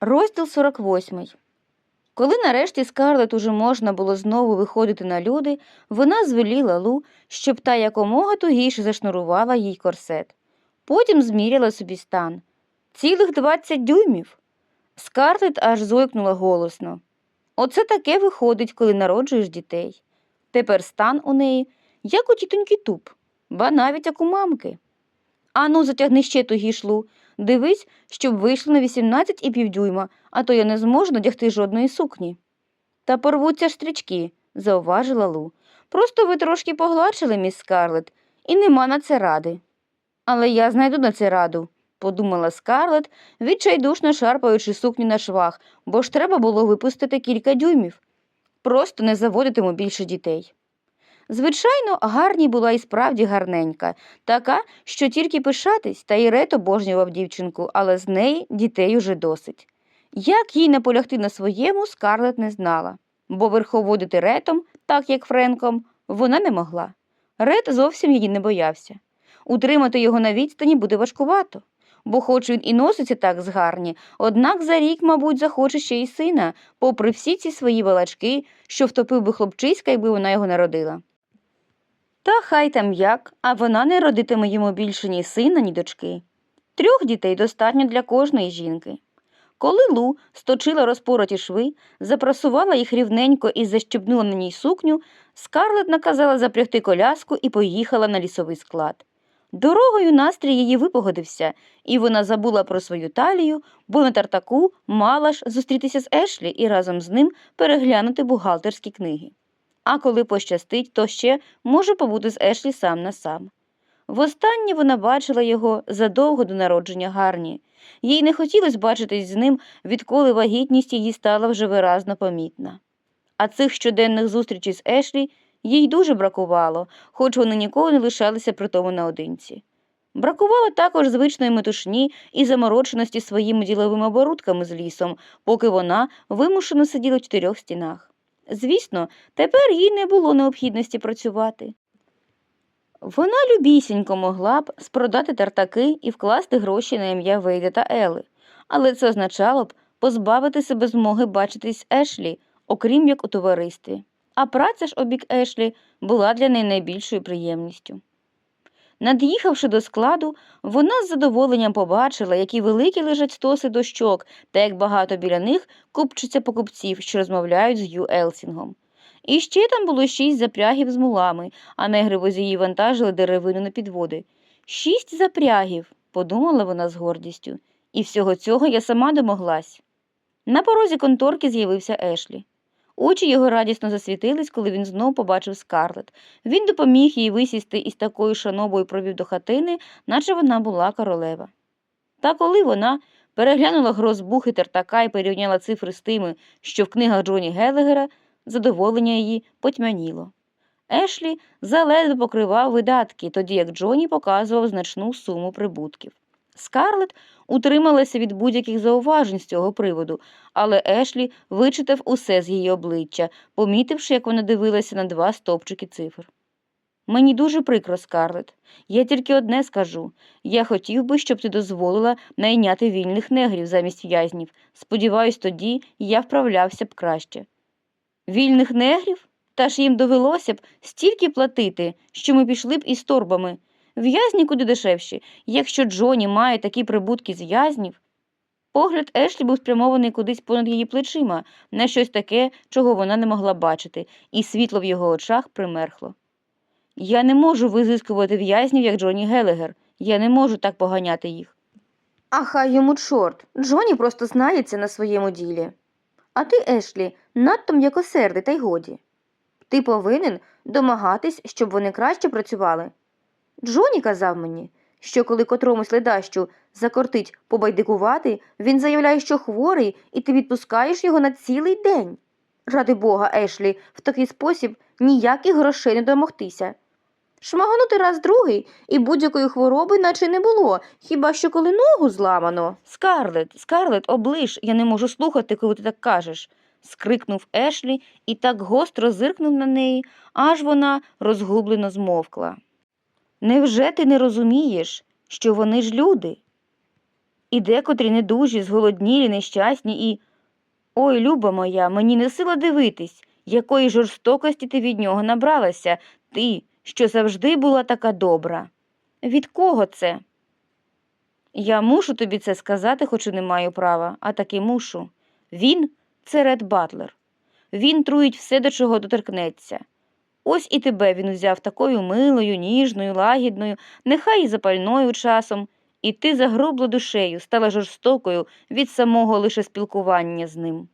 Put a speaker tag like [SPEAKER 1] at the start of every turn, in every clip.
[SPEAKER 1] Розділ 48. Коли нарешті Скарлет уже можна було знову виходити на люди, вона звеліла Лу, щоб та якомога тугіше зашнурувала їй корсет. Потім зміряла собі стан. Цілих двадцять дюймів. Скарлет аж зойкнула голосно. Оце таке виходить, коли народжуєш дітей. Тепер стан у неї, як у тітоньки туп, ба навіть як у мамки. Ану, затягни ще тугіш, Лу. Дивись, щоб вийшло на 18 і півдюйма, а то я не зможу надягти жодної сукні. Та порвуться стрічки, зауважила Лу. Просто ви трошки погладшили, міс Скарлет, і нема на це ради. Але я знайду на це раду, подумала Скарлет, відчайдушно шарпаючи сукню на швах, бо ж треба було випустити кілька дюймів. Просто не заводитиму більше дітей. Звичайно, Гарні була і справді гарненька, така, що тільки пишатись, та й рет обожнював дівчинку, але з неї дітей уже досить. Як їй наполягти на своєму, Скарлет не знала, бо верховодити ретом, так як Френком, вона не могла. Рет зовсім її не боявся. Утримати його на відстані буде важкувато, бо хоч він і носиться так з гарні, однак за рік, мабуть, захоче ще й сина, попри всі ці свої балачки, що втопив би хлопчиська, якби вона його народила. Та хай там як, а вона не родитиме йому більше ні сина, ні дочки. Трьох дітей достатньо для кожної жінки. Коли Лу сточила розпороті шви, запрасувала їх рівненько і защебнула на ній сукню, Скарлет наказала запрягти коляску і поїхала на лісовий склад. Дорогою настрій її випогодився, і вона забула про свою талію, бо на тартаку мала ж зустрітися з Ешлі і разом з ним переглянути бухгалтерські книги. А коли пощастить, то ще може побути з Ешлі сам на сам. Востаннє вона бачила його задовго до народження Гарні. Їй не хотілося бачитись з ним, відколи вагітність її стала вже виразно помітна. А цих щоденних зустрічей з Ешлі їй дуже бракувало, хоч вони ніколи не лишалися при тому наодинці. Бракувало також звичної метушні і замороченості своїми діловими оборудками з лісом, поки вона вимушено сиділа в чотирьох стінах. Звісно, тепер їй не було необхідності працювати. Вона любісінько могла б спродати тартаки і вкласти гроші на ім'я Вейда та Ели, але це означало б позбавити себе змоги бачитись Ешлі, окрім як у товаристві. А праця ж обік Ешлі була для неї найбільшою приємністю. Над'їхавши до складу, вона з задоволенням побачила, які великі лежать стоси дощок, та як багато біля них купчиться покупців, що розмовляють з Ю Елсінгом. І ще там було шість запрягів з мулами, а негри возії вантажили деревину на підводи. Шість запрягів, подумала вона з гордістю, і всього цього я сама домоглась. На порозі конторки з'явився Ешлі. Очі його радісно засвітились, коли він знов побачив скарлет. Він допоміг їй висісти і з такою шанобою провів до хатини, наче вона була королева. Та коли вона переглянула грозбухи тертака і порівняла цифри з тими, що в книгах Джоні Гелегера, задоволення її потьмяніло. Ешлі заледве покривав видатки, тоді як Джоні показував значну суму прибутків. Скарлет утрималася від будь-яких зауважень з цього приводу, але Ешлі вичитав усе з її обличчя, помітивши, як вона дивилася на два стовпчики цифр. Мені дуже прикро, Скарлет. Я тільки одне скажу я хотів би, щоб ти дозволила найняти вільних негрів замість в'язнів. Сподіваюсь, тоді я вправлявся б краще. Вільних негрів? Та ж їм довелося б стільки платити, що ми пішли б із торбами. В'язні куди дешевші, якщо Джоні має такі прибутки з в'язнів. Погляд Ешлі був спрямований кудись понад її плечима, на щось таке, чого вона не могла бачити, і світло в його очах примерхло. Я не можу визискувати в'язнів, як Джоні Гелегер. Я не можу так поганяти їх. А хай йому чорт. Джоні просто знається на своєму ділі. А ти, Ешлі, надто м'якосердий, та й годі. Ти повинен домагатись, щоб вони краще працювали. Джоні казав мені, що коли котромусь ледащу закортить побайдикувати, він заявляє, що хворий, і ти відпускаєш його на цілий день. Ради бога, Ешлі, в такий спосіб ніяких грошей не домогтися. Шмаганути раз другий і будь-якої хвороби наче не було, хіба що коли ногу зламано. Скарлет, Скарлет, оближ, я не можу слухати, коли ти так кажеш. скрикнув Ешлі і так гостро зиркнув на неї, аж вона розгублено змовкла. Невже ти не розумієш, що вони ж люди? І декотрі недужі, зголоднілі, нещасні і. Ой, люба моя, мені не сила дивитись, якої жорстокості ти від нього набралася, ти, що завжди була така добра. Від кого це? Я мушу тобі це сказати, хоч і не маю права, а таки мушу. Він це Ред Батлер. Він труїть все, до чого доторкнеться. Ось і тебе він взяв такою милою, ніжною, лагідною, нехай і запальною часом, і ти загрубла душею, стала жорстокою від самого лише спілкування з ним.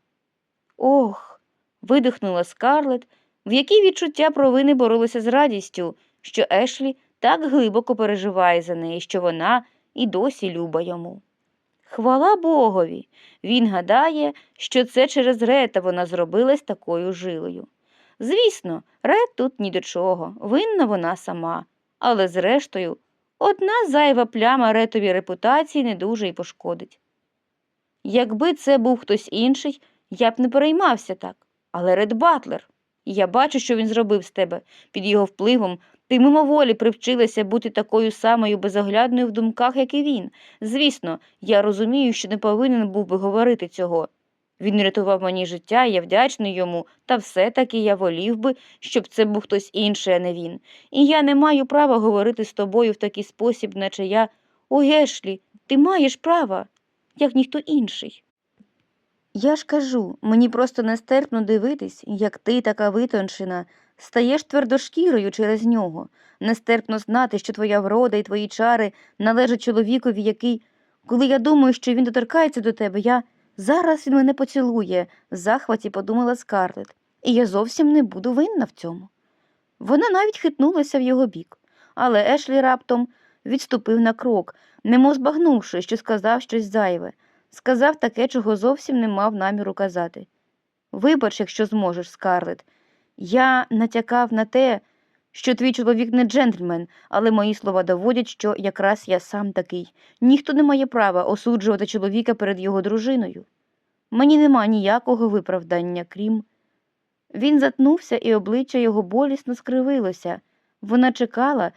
[SPEAKER 1] Ох. видихнула Скарлет, в якій відчуття провини боролися з радістю, що Ешлі так глибоко переживає за неї, що вона і досі люба йому. Хвала Богові! Він гадає, що це через Рета вона зробилась такою жилою. Звісно, Рет тут ні до чого, винна вона сама, але зрештою, одна зайва пляма Ретовій репутації не дуже й пошкодить. Якби це був хтось інший, я б не переймався так, але Ред Батлер. Я бачу, що він зробив з тебе. Під його впливом ти мимоволі привчилася бути такою самою безоглядною в думках, як і він. Звісно, я розумію, що не повинен був би говорити цього. Він рятував мені життя, я вдячний йому, та все-таки я волів би, щоб це був хтось інший, а не він. І я не маю права говорити з тобою в такий спосіб, наче я. О, Гешлі, ти маєш право, як ніхто інший. Я ж кажу, мені просто нестерпно дивитись, як ти, така витончена, стаєш твердошкірою через нього, нестерпно знати, що твоя врода і твої чари належать чоловікові, який, коли я думаю, що він доторкається до тебе, я зараз він мене поцілує, в захваті подумала Скарлет, і я зовсім не буду винна в цьому. Вона навіть хитнулася в його бік, але Ешлі раптом відступив на крок, немов збагнувши, що сказав щось зайве сказав таке, чого зовсім не мав наміру казати. Вибач, якщо зможеш, Скарлет. Я натякав на те, що твій чоловік не джентльмен, але мої слова доводять, що якраз я сам такий. Ніхто не має права осуджувати чоловіка перед його дружиною. Мені нема ніякого виправдання, крім. Він затнувся, і обличчя його болісно скривилося. Вона чекала,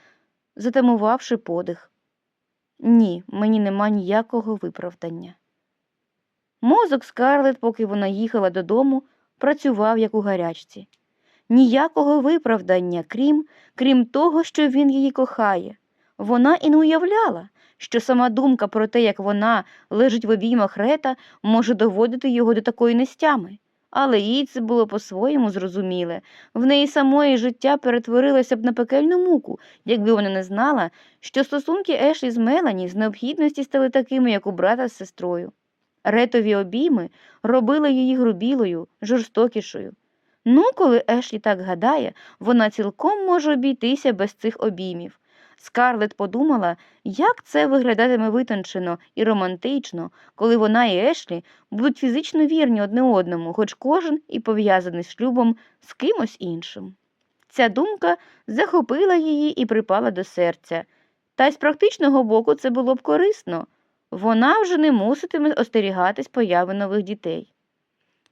[SPEAKER 1] затамувавши подих. Ні, мені нема ніякого виправдання. Мозок Скарлет, поки вона їхала додому, працював як у гарячці. Ніякого виправдання, крім, крім того, що він її кохає. Вона і не уявляла, що сама думка про те, як вона лежить в обіймах Рета, може доводити його до такої нестями. Але їй це було по-своєму зрозуміле. В неї самої життя перетворилося б на пекельну муку, якби вона не знала, що стосунки Ешлі з Мелані з необхідності стали такими, як у брата з сестрою. Ретові обійми робили її грубілою, жорстокішою. Ну, коли Ешлі так гадає, вона цілком може обійтися без цих обіймів. Скарлет подумала, як це виглядатиме витончено і романтично, коли вона і Ешлі будуть фізично вірні одне одному, хоч кожен і пов'язаний з шлюбом з кимось іншим. Ця думка захопила її і припала до серця. Та й з практичного боку це було б корисно вона вже не муситиме остерігатись появи нових дітей.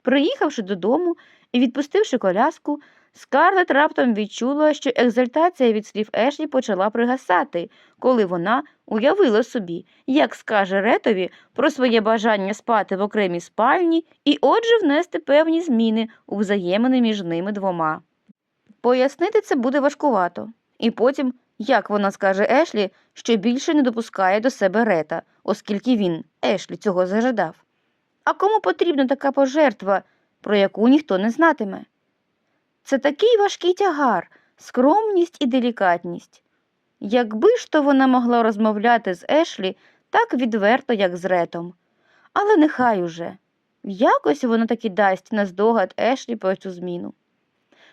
[SPEAKER 1] Приїхавши додому і відпустивши коляску, Скарлет раптом відчула, що екзальтація від слів Ешлі почала пригасати, коли вона уявила собі, як скаже Ретові про своє бажання спати в окремій спальні і отже внести певні зміни у взаємини між ними двома. Пояснити це буде важкувато, і потім як вона скаже Ешлі, що більше не допускає до себе Рета, оскільки він, Ешлі, цього зажадав? А кому потрібна така пожертва, про яку ніхто не знатиме? Це такий важкий тягар, скромність і делікатність. Якби ж то вона могла розмовляти з Ешлі так відверто, як з Ретом. Але нехай уже. Якось вона таки дасть наздогад Ешлі про цю зміну.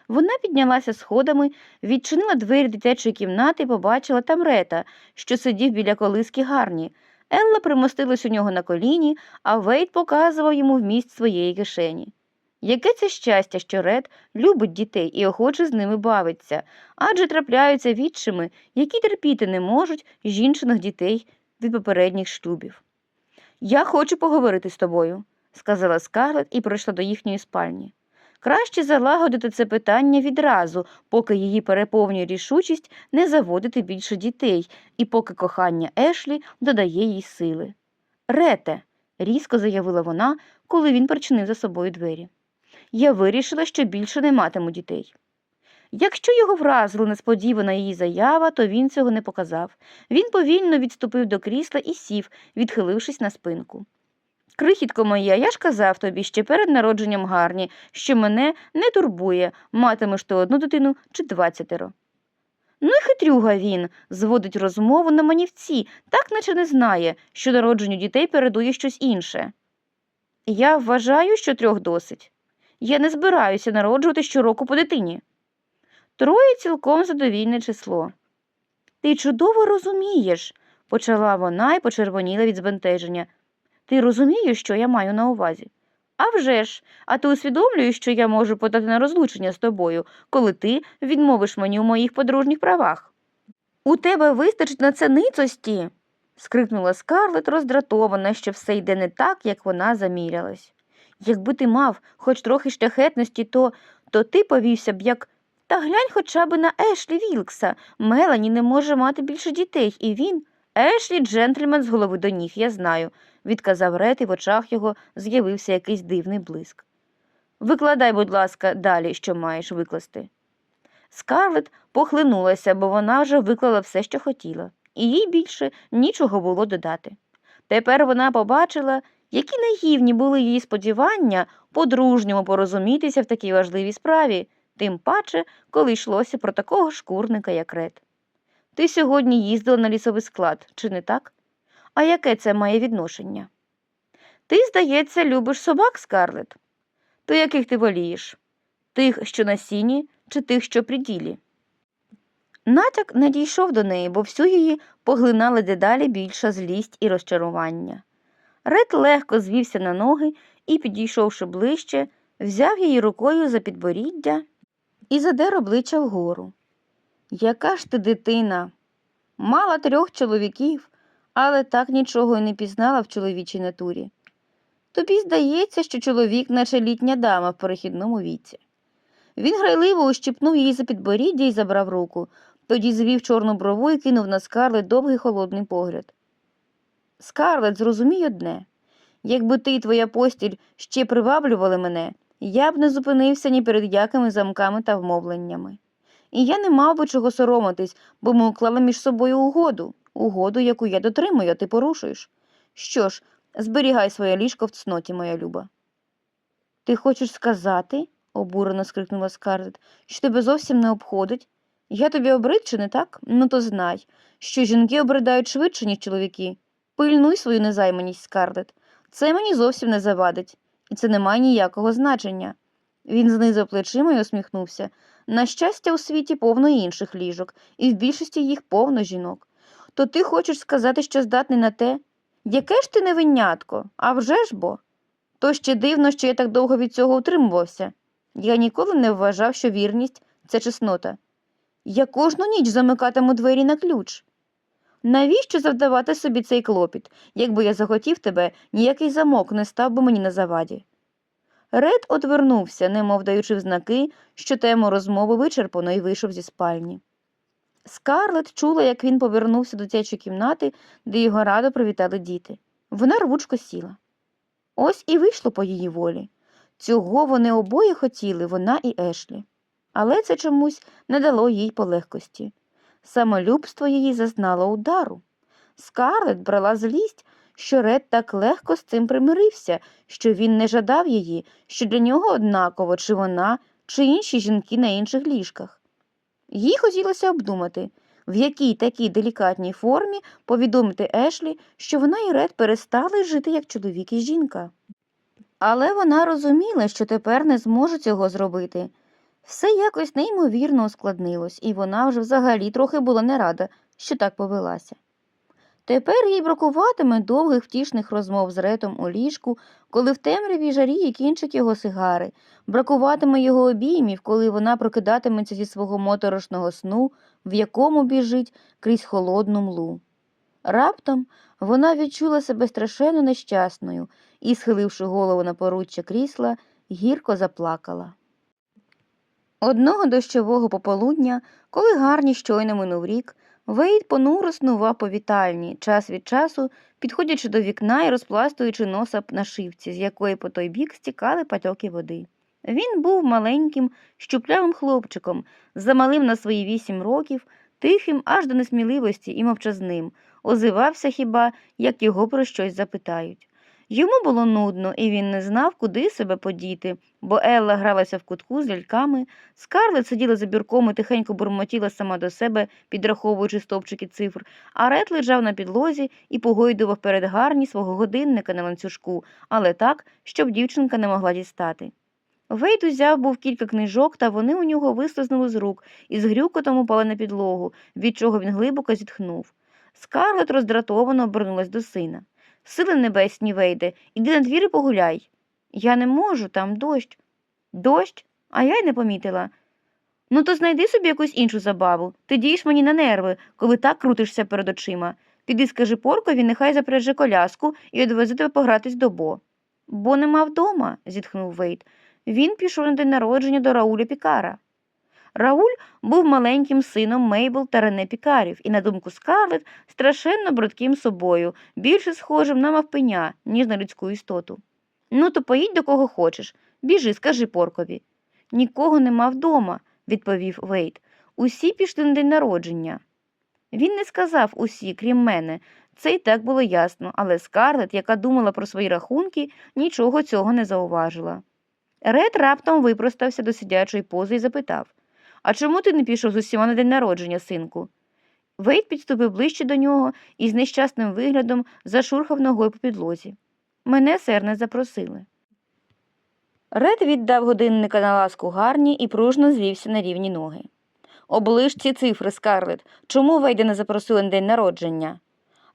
[SPEAKER 1] Вона піднялася сходами, відчинила двері дитячої кімнати і побачила там Рета, що сидів біля колиски гарні. Елла примостилась у нього на коліні, а Вейт показував йому вміст своєї кишені. Яке це щастя, що Ред любить дітей і охоче з ними бавиться, адже трапляються відчими, які терпіти не можуть жінчиних дітей від попередніх шлюбів. Я хочу поговорити з тобою, сказала Скарлет і пройшла до їхньої спальні. Краще залагодити це питання відразу, поки її переповнює рішучість не заводити більше дітей, і поки кохання Ешлі додає їй сили. Рете, різко заявила вона, коли він причинив за собою двері. Я вирішила, що більше не матиму дітей. Якщо його вразила несподівана її заява, то він цього не показав. Він повільно відступив до крісла і сів, відхилившись на спинку. Крихітко моя, я ж казав тобі ще перед народженням гарні, що мене не турбує, матимеш ти одну дитину чи двадцятеро. Ну і хитрюга він, зводить розмову на манівці, так наче не знає, що народженню дітей передує щось інше. Я вважаю, що трьох досить. Я не збираюся народжувати щороку по дитині. Троє цілком задовільне число. Ти чудово розумієш, почала вона і почервоніла від збентеження. Ти розумієш, що я маю на увазі? «А вже ж, а ти усвідомлюєш, що я можу подати на розлучення з тобою, коли ти відмовиш мені у моїх подружніх правах. У тебе вистачить на це ницості. скрикнула Скарлет, роздратована, що все йде не так, як вона замірялась. Якби ти мав хоч трохи шляхетності, то, то ти повівся б як. Та глянь хоча б на Ешлі Вілкса. Мелані не може мати більше дітей, і він. Ешлі джентльмен з голови до ніг, я знаю, відказав Рет, і в очах його з'явився якийсь дивний блиск. Викладай, будь ласка, далі, що маєш викласти. Скарлет похлинулася, бо вона вже виклала все, що хотіла, і їй більше нічого було додати. Тепер вона побачила, які наївні були її сподівання по-дружньому порозумітися в такій важливій справі, тим паче, коли йшлося про такого шкурника, як Ред. Ти сьогодні їздила на лісовий склад, чи не так? А яке це має відношення? Ти, здається, любиш собак, Скарлет. То яких ти волієш? Тих, що на сіні, чи тих, що при ділі? Натяк не дійшов до неї, бо всю її поглинала дедалі більша злість і розчарування. Ред легко звівся на ноги і, підійшовши ближче, взяв її рукою за підборіддя і задер обличчя вгору. Яка ж ти дитина? Мала трьох чоловіків, але так нічого й не пізнала в чоловічій натурі. Тобі здається, що чоловік, наче літня дама в перехідному віці. Він грайливо ущипнув її за підборіддя і забрав руку, тоді звів чорну брову і кинув на скарлет довгий холодний погляд. Скарлет, зрозумій одне якби ти і твоя постіль ще приваблювали мене, я б не зупинився ні перед якими замками та вмовленнями. І я не мав би чого соромитись, бо ми уклали між собою угоду, угоду, яку я дотримую, а ти порушуєш. Що ж, зберігай своє ліжко в цноті, моя люба. Ти хочеш сказати, обурено скрикнула Скарлет, що тебе зовсім не обходить? Я тобі обрид, чи не так? Ну то знай, що жінки обридають швидше, ніж чоловіки. Пильнуй свою незайманість, Скарлет. Це мені зовсім не завадить, і це не має ніякого значення. Він знизав плечима і усміхнувся. На щастя, у світі повно інших ліжок, і в більшості їх повно жінок. То ти хочеш сказати, що здатний на те? Яке ж ти невинятко? А вже ж бо? То ще дивно, що я так довго від цього утримувався. Я ніколи не вважав, що вірність це чеснота. Я кожну ніч замикатиму двері на ключ. Навіщо завдавати собі цей клопіт? Якби я захотів тебе, ніякий замок не став би мені на заваді. Ред одвернувся, немов даючи взнаки, що тему розмови вичерпано і вийшов зі спальні. Скарлет чула, як він повернувся до дитячої кімнати, де його радо привітали діти. Вона рвучко сіла. Ось і вийшло по її волі. Цього вони обоє хотіли, вона і Ешлі. Але це чомусь не дало їй полегкості. Самолюбство її зазнало удару. Скарлет брала злість, що Ред так легко з цим примирився, що він не жадав її, що для нього однаково, чи вона, чи інші жінки на інших ліжках. Їй хотілося обдумати, в якій такій делікатній формі повідомити Ешлі, що вона і Ред перестали жити як чоловік і жінка. Але вона розуміла, що тепер не зможе цього зробити. Все якось неймовірно ускладнилось, і вона вже взагалі трохи була не рада, що так повелася. Тепер їй бракуватиме довгих втішних розмов з Ретом у ліжку, коли в темряві жаріє кінчик його сигари, бракуватиме його обіймів, коли вона прокидатиметься зі свого моторошного сну, в якому біжить крізь холодну млу. Раптом вона відчула себе страшенно нещасною і, схиливши голову на поруччя крісла, гірко заплакала. Одного дощового пополудня, коли гарні щойно минув рік, Вейд понуро снував по вітальні, час від часу підходячи до вікна і розпластуючи носа на шивці, з якої по той бік стікали потоки води. Він був маленьким, щуплявим хлопчиком, замалим на свої вісім років, тихим аж до несміливості і мовчазним, озивався хіба, як його про щось запитають. Йому було нудно, і він не знав, куди себе подіти, бо Елла гралася в кутку з ляльками, Скарлет сиділа за бюрком і тихенько бурмотіла сама до себе, підраховуючи стовпчики цифр, а Ред лежав на підлозі і погойдував перед гарні свого годинника на ланцюжку, але так, щоб дівчинка не могла дістати. Вейт узяв був кілька книжок, та вони у нього вислизнули з рук і з грюкотом упали на підлогу, від чого він глибоко зітхнув. Скарлет роздратовано обернулась до сина. Сили небесні, Вейде, іди на двір і погуляй. Я не можу, там дощ. Дощ? А я й не помітила. Ну, то знайди собі якусь іншу забаву. Ти дієш мені на нерви, коли так крутишся перед очима. Піди скажи поркові, нехай запряже коляску і одвезе тебе погратись до Бо. Бо нема вдома, зітхнув Вейт. Він пішов на день народження до Рауля Пікара. Рауль був маленьким сином Мейбл та Рене Пікарів і, на думку Скарлет, страшенно брудким собою, більше схожим на мавпеня, ніж на людську істоту. Ну, то поїдь до кого хочеш. Біжи, скажи поркові. Нікого нема вдома, відповів Вейт. Усі пішли на день народження. Він не сказав усі, крім мене. Це й так було ясно, але Скарлет, яка думала про свої рахунки, нічого цього не зауважила. Ред раптом випростався до сидячої пози і запитав А чому ти не пішов з усіма на день народження, синку? Вейт підступив ближче до нього і з нещасним виглядом зашурхав ногою по підлозі. Мене сер не запросили. Ред віддав годинника на ласку гарні і пружно звівся на рівні ноги. Оближ ці цифри, Скарлет. Чому Вейда не запросили на день народження?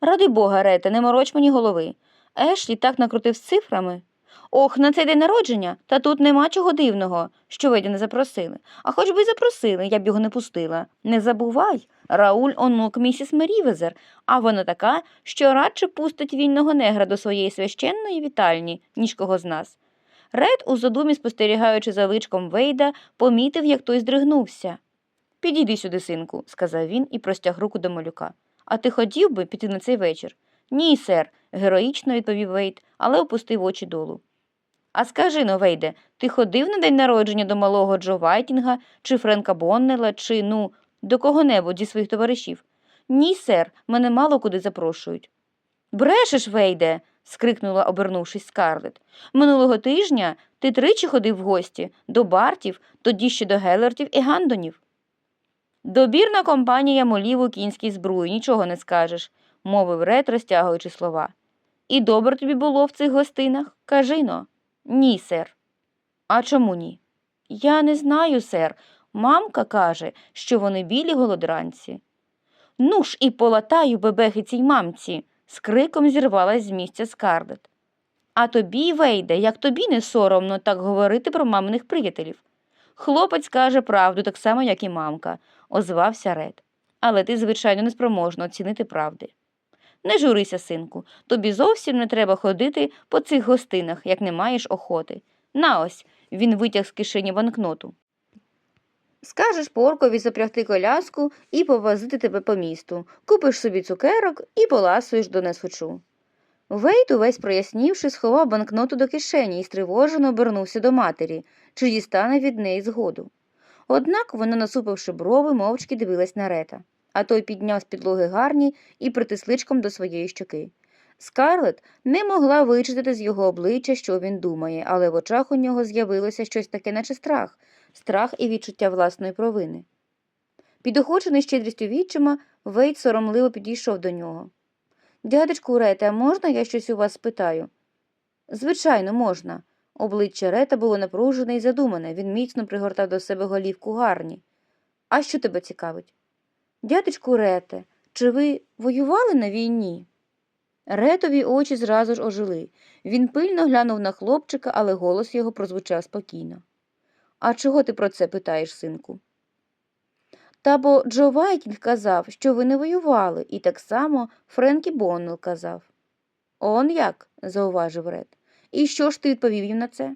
[SPEAKER 1] Ради бога, Рете, не мороч мені голови. Ешлі так накрутив з цифрами. Ох, на цей день народження, та тут нема чого дивного, що Вейда не запросили. А хоч би й запросили, я б його не пустила. Не забувай, Рауль онук місіс Мерівезер, а вона така, що радше пустить вільного негра до своєї священної вітальні, ніж кого з нас. Ред, у задумі спостерігаючи за личком Вейда, помітив, як той здригнувся. Підійди сюди, синку, сказав він і простяг руку до малюка. А ти хотів би піти на цей вечір? Ні, сер, героїчно відповів Вейд, але опустив очі долу. А скажи но, Вейде, ти ходив на день народження до малого Джо Вайтінга, чи Френка Боннела, чи, ну, до кого-небудь зі своїх товаришів? Ні, сер, мене мало куди запрошують. Брешеш, Вейде. скрикнула, обернувшись Скарлет. Минулого тижня ти тричі ходив в гості до Бартів, тоді ще до Гелертів і Гандонів. Добірна компанія молів у кінській збруї, нічого не скажеш, мовив Ред, розтягуючи слова. І добре тобі було в цих гостинах? Кажи но. Ні, сер. А чому ні? Я не знаю, сер. Мамка каже, що вони білі голодранці. Ну ж і полатаю бебехи цій мамці. з криком зірвалась з місця Скарлет. А тобі, Вейде, як тобі не соромно так говорити про маминих приятелів. Хлопець каже правду так само, як і мамка, озвався Ред. Але ти, звичайно, неспроможна оцінити правди. Не журися, синку, тобі зовсім не треба ходити по цих гостинах, як не маєш охоти. На ось, він витяг з кишені банкноту. Скажеш поркові запрягти коляску і повозити тебе по місту, купиш собі цукерок і поласуєш до несхочу. Вейт, увесь прояснівши, сховав банкноту до кишені і стривожено обернувся до матері, чи дістане від неї згоду. Однак вона, насупивши брови, мовчки дивилась на рета, а той підняв з підлоги гарні і притис личком до своєї щоки. Скарлет не могла вичитати з його обличчя, що він думає, але в очах у нього з'явилося щось таке, наче страх, страх і відчуття власної провини. Підохочений щедрістю відчима, Вейт соромливо підійшов до нього. Дядечку Рете, а можна я щось у вас спитаю? Звичайно, можна. Обличчя Рета було напружене і задумане, він міцно пригортав до себе голівку гарні. А що тебе цікавить? Дядечку Рете, чи ви воювали на війні? Ретові очі зразу ж ожили. Він пильно глянув на хлопчика, але голос його прозвучав спокійно. А чого ти про це питаєш, синку? Та бо Джо Вайтінг казав, що ви не воювали, і так само Френкі Боннелл казав. Он як? зауважив Ред. І що ж ти відповів їм на це?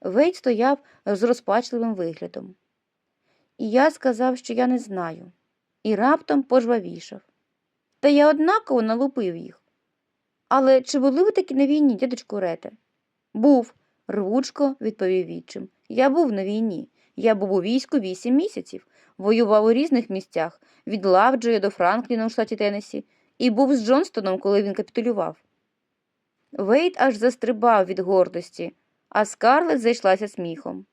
[SPEAKER 1] Вейт стояв з розпачливим виглядом. І я сказав, що я не знаю, і раптом пожвавішав. Та я однаково налупив їх. Але чи були ви таки на війні, дядечку Рете? Був, рвучко відповів відчим. Я був на війні. Я був у війську вісім місяців, воював у різних місцях, від Лавджоя до Франкліна у штаті Теннессі, і був з Джонстоном, коли він капітулював. Вейт аж застрибав від гордості, а Скарлет зайшлася сміхом.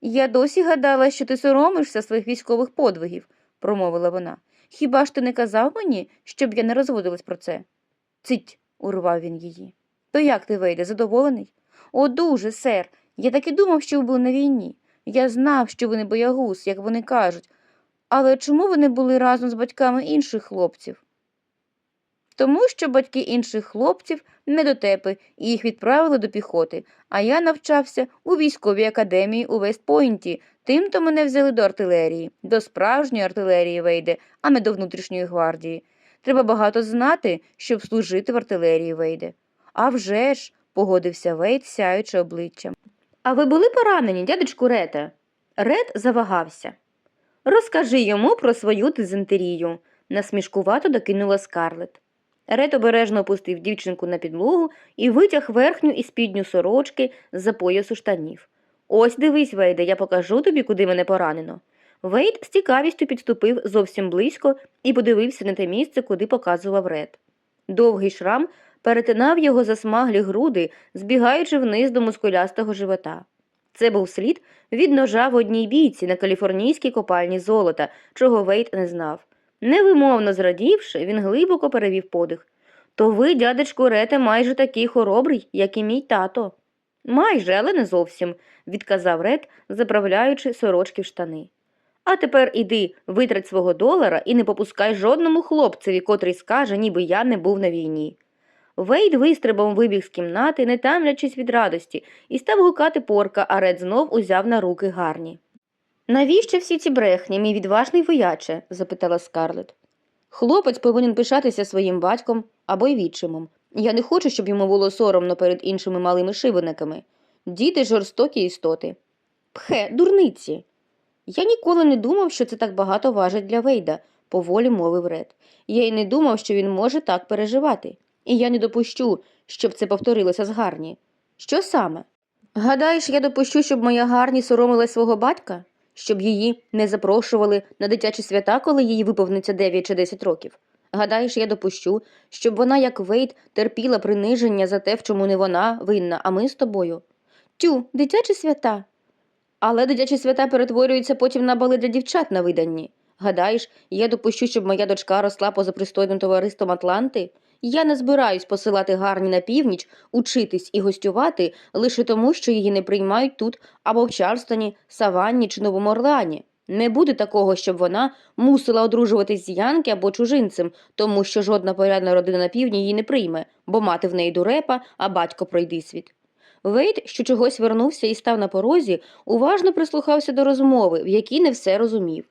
[SPEAKER 1] Я досі гадала, що ти соромишся своїх військових подвигів, промовила вона. Хіба ж ти не казав мені, щоб я не розводилась про це? Цить, урвав він її. То як ти, вийде, задоволений? О, дуже, сер. Я так і думав, що ви були на війні. Я знав, що ви не боягуз, як вони кажуть. Але чому ви не були разом з батьками інших хлопців? Тому що батьки інших хлопців недотепи і їх відправили до піхоти, а я навчався у військовій академії у Вестпойнті. Тим-то мене взяли до артилерії, до справжньої артилерії вийде, а не до внутрішньої гвардії. Треба багато знати, щоб служити в артилерії вийде. А вже ж, погодився Вейд, сяючи обличчям. А ви були поранені, дядечку Рете? Ред завагався. Розкажи йому про свою дизентерію, насмішкувато докинула Скарлет. Ред обережно опустив дівчинку на підлогу і витяг верхню і спідню сорочки з-за поясу штанів. Ось дивись, Вейде, я покажу тобі, куди мене поранено. Вейд з цікавістю підступив зовсім близько і подивився на те місце, куди показував Ред. Довгий шрам перетинав його засмаглі груди, збігаючи вниз до мускулястого живота. Це був слід від ножа в одній бійці на каліфорнійській копальні золота, чого Вейт не знав. Невимовно зрадівши, він глибоко перевів подих. То ви, дядечку Рете, майже такий хоробрий, як і мій тато. Майже, але не зовсім, відказав Ред, заправляючи сорочки в штани. А тепер іди, витрать свого долара і не попускай жодному хлопцеві, котрий скаже, ніби я не був на війні. Вейд вистрибом вибіг з кімнати, не тамлячись від радості, і став гукати порка, а Ред знов узяв на руки гарні. Навіщо всі ці брехні, мій відважний вояче? запитала Скарлет. Хлопець повинен пишатися своїм батьком або й відчимом. Я не хочу, щоб йому було соромно перед іншими малими шибениками. Діти жорстокі істоти. Пхе, дурниці. Я ніколи не думав, що це так багато важить для Вейда, поволі мовив Ред. Я й не думав, що він може так переживати. І я не допущу, щоб це повторилося з Гарні. Що саме? Гадаєш, я допущу, щоб моя Гарні соромилась свого батька? Щоб її не запрошували на дитячі свята, коли їй виповниться 9 чи 10 років? Гадаєш, я допущу, щоб вона, як Вейд, терпіла приниження за те, в чому не вона винна, а ми з тобою? Тю, дитячі свята. Але дитячі свята перетворюються потім на бали для дівчат на виданні. Гадаєш, я допущу, щоб моя дочка росла поза пристойним товариством Атланти? Я не збираюсь посилати гарні на північ, учитись і гостювати лише тому, що її не приймають тут або в Чарстоні, Саванні чи Новому Орлеані. Не буде такого, щоб вона мусила одружуватись з Янки або чужинцем, тому що жодна порядна родина на півдні її не прийме, бо мати в неї дурепа, а батько пройди світ. Вейд, що чогось вернувся і став на порозі, уважно прислухався до розмови, в якій не все розумів.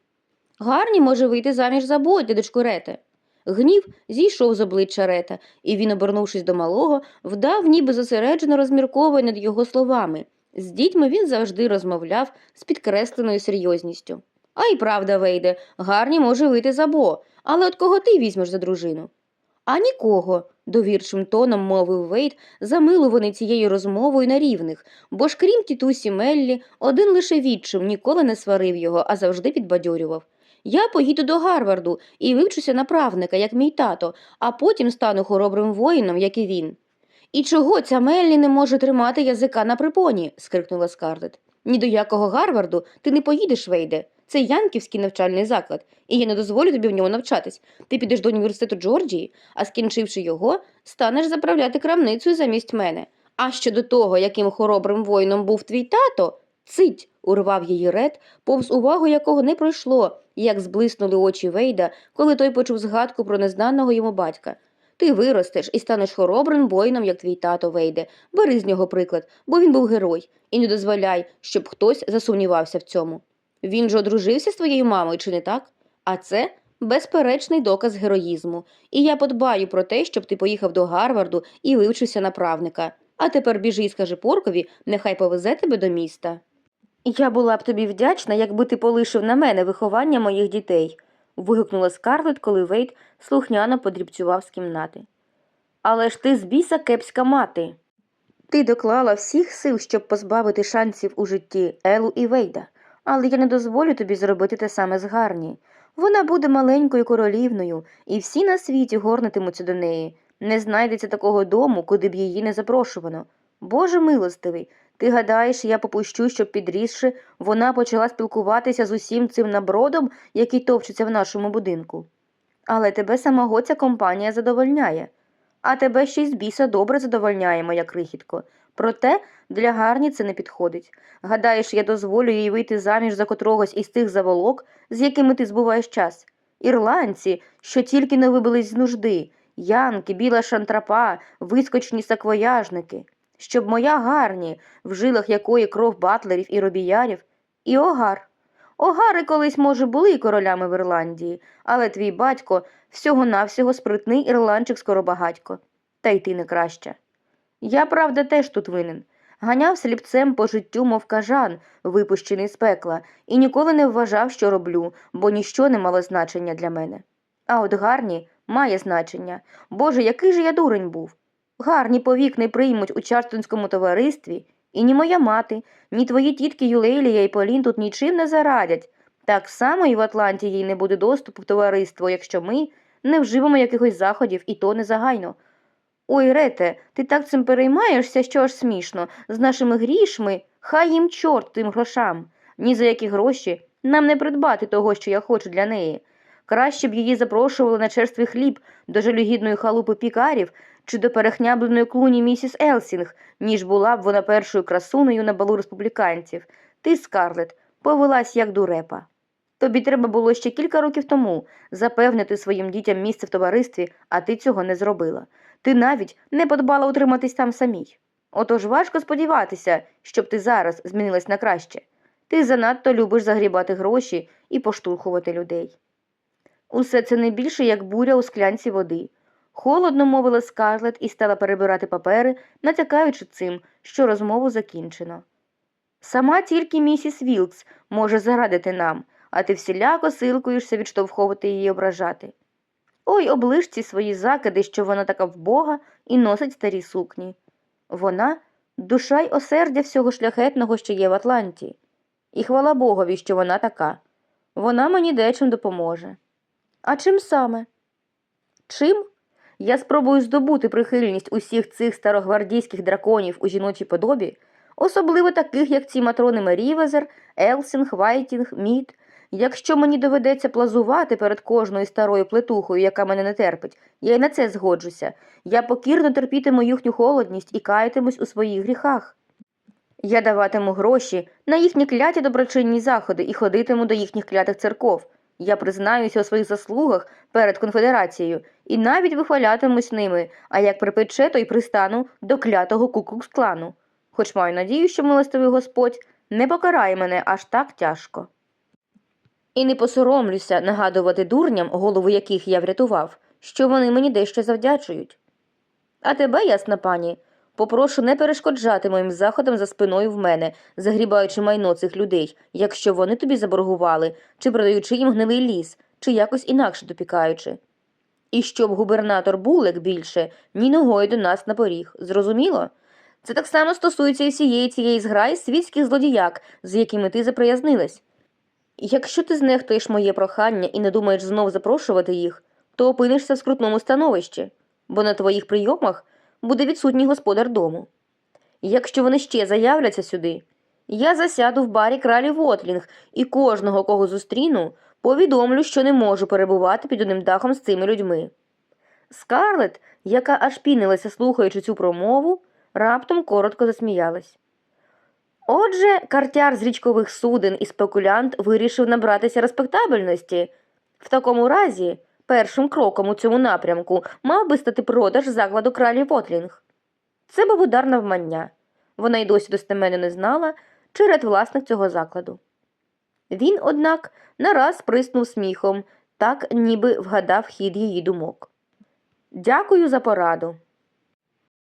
[SPEAKER 1] Гарні може вийти заміж за Бо, дядечку Рете. Гнів зійшов з обличчя Рета, і він, обернувшись до малого, вдав, ніби зосереджено розмірковує над його словами. З дітьми він завжди розмовляв з підкресленою серйозністю. А й правда, Вейде, гарні може вийти за Бо, але от кого ти візьмеш за дружину? А нікого, довірчим тоном мовив Вейд, замилуваний цією розмовою на рівних, бо ж крім тітусі Меллі, один лише відчим ніколи не сварив його, а завжди підбадьорював. Я поїду до Гарварду і вивчуся на правника, як мій тато, а потім стану хоробрим воїном, як і він. І чого ця Меллі не може тримати язика на припоні? скрикнула Скарлет. Ні до якого Гарварду ти не поїдеш, Вейде. Це Янківський навчальний заклад, і я не дозволю тобі в ньому навчатись. Ти підеш до університету Джорджії, а скінчивши його, станеш заправляти крамницею замість мене. А щодо того, яким хоробрим воїном був твій тато, цить, урвав її ред, повз увагу якого не пройшло, як зблиснули очі Вейда, коли той почув згадку про незнаного йому батька. Ти виростеш і станеш хоробрим воїном, як твій тато Вейде. Бери з нього приклад, бо він був герой, і не дозволяй, щоб хтось засумнівався в цьому. Він же одружився з твоєю мамою, чи не так? А це безперечний доказ героїзму. І я подбаю про те, щоб ти поїхав до Гарварду і вивчився на правника. А тепер біжи і скажи Поркові, нехай повезе тебе до міста. Я була б тобі вдячна, якби ти полишив на мене виховання моїх дітей, вигукнула Скарлет, коли Вейт слухняно подрібцював з кімнати. Але ж ти з біса кепська мати. Ти доклала всіх сил, щоб позбавити шансів у житті Елу і Вейда, але я не дозволю тобі зробити те саме з Гарні. Вона буде маленькою королівною, і всі на світі горнитимуться до неї. Не знайдеться такого дому, куди б її не запрошувано. Боже милостивий, ти гадаєш, я попущу, щоб підрісши, вона почала спілкуватися з усім цим набродом, який товчиться в нашому будинку. Але тебе самого ця компанія задовольняє. А тебе ще й з біса добре задовольняє, моя крихітко. Проте для Гарні це не підходить. Гадаєш, я дозволю їй вийти заміж за котрогось із тих заволок, з якими ти збуваєш час. Ірландці, що тільки не вибились з нужди, янки, біла шантрапа, вискочні саквояжники, щоб моя Гарні, в жилах якої кров батлерів і робіярів, і огар. Огари колись, може, були і королями в Ірландії, але твій батько всього-навсього спритний ірландчик скоробагатько. Та й ти не краще. Я, правда, теж тут винен. Ганяв сліпцем по життю, мов кажан, випущений з пекла, і ніколи не вважав, що роблю, бо ніщо не мало значення для мене. А от гарні має значення. Боже, який же я дурень був. Гарні повік не приймуть у Чарстонському товаристві, і ні моя мати, ні твої тітки Юлейлія і Полін тут нічим не зарадять. Так само і в Атланті їй не буде доступу в товариство, якщо ми не вживемо якихось заходів, і то не загайно. Ой, Рете, ти так цим переймаєшся, що аж смішно. З нашими грішми хай їм чорт тим грошам. Ні за які гроші нам не придбати того, що я хочу для неї. Краще б її запрошували на черствий хліб до жалюгідної халупи пікарів чи до перехнябленої клуні місіс Елсінг, ніж була б вона першою красунею на балу республіканців. Ти, Скарлет, повелась як дурепа. Тобі треба було ще кілька років тому запевнити своїм дітям місце в товаристві, а ти цього не зробила. Ти навіть не подбала утриматись там самій. Отож важко сподіватися, щоб ти зараз змінилась на краще. Ти занадто любиш загрібати гроші і поштурхувати людей. Усе це не більше, як буря у склянці води. Холодно мовила Скарлет і стала перебирати папери, натякаючи цим, що розмову закінчено. Сама тільки місіс Вілкс може зарадити нам, а ти всіляко силкуєшся відштовховувати її ображати. Ой, оближ ці свої закиди, що вона така вбога і носить старі сукні. Вона душа й осердя всього шляхетного, що є в Атланті. І хвала Богові, що вона така. Вона мені дечим допоможе. А чим саме? Чим? Я спробую здобути прихильність усіх цих старогвардійських драконів у жіночій подобі, особливо таких, як ці матрони Мерівезер, Елсінг, Вайтінг, Мід. Якщо мені доведеться плазувати перед кожною старою плетухою, яка мене не терпить, я й на це згоджуся. Я покірно терпітиму їхню холодність і каятимусь у своїх гріхах. Я даватиму гроші на їхні кляті доброчинні заходи і ходитиму до їхніх клятих церков. Я признаюся у своїх заслугах перед конфедерацією і навіть вихвалятимусь ними, а як припече, то й пристану до клятого куклукс-клану. Хоч маю надію, що милостивий Господь не покарає мене аж так тяжко. І не посоромлюся нагадувати дурням, голову яких я врятував, що вони мені дещо завдячують. А тебе, ясна пані, попрошу не перешкоджати моїм заходам за спиною в мене, загрібаючи майно цих людей, якщо вони тобі заборгували, чи продаючи їм гнилий ліс, чи якось інакше допікаючи. І щоб губернатор Булек більше ні ногою до нас на поріг. Зрозуміло? Це так само стосується і всієї цієї зграї світських злодіяк, з якими ти заприязнилась. Якщо ти знехтуєш моє прохання і не думаєш знов запрошувати їх, то опинишся в скрутному становищі, бо на твоїх прийомах буде відсутній господар дому. Якщо вони ще заявляться сюди, я засяду в барі кралі Вотлінг і кожного, кого зустріну, повідомлю, що не можу перебувати під одним дахом з цими людьми. Скарлет, яка аж пінилася, слухаючи цю промову, раптом коротко засміялась. Отже, картяр з річкових суден і спекулянт вирішив набратися респектабельності. В такому разі, першим кроком у цьому напрямку мав би стати продаж закладу кралі Вотлінг. Це був удар навмання. Вона й досі достеменно не знала, чи ред власник цього закладу. Він, однак, нараз приснув сміхом, так ніби вгадав хід її думок. Дякую за пораду.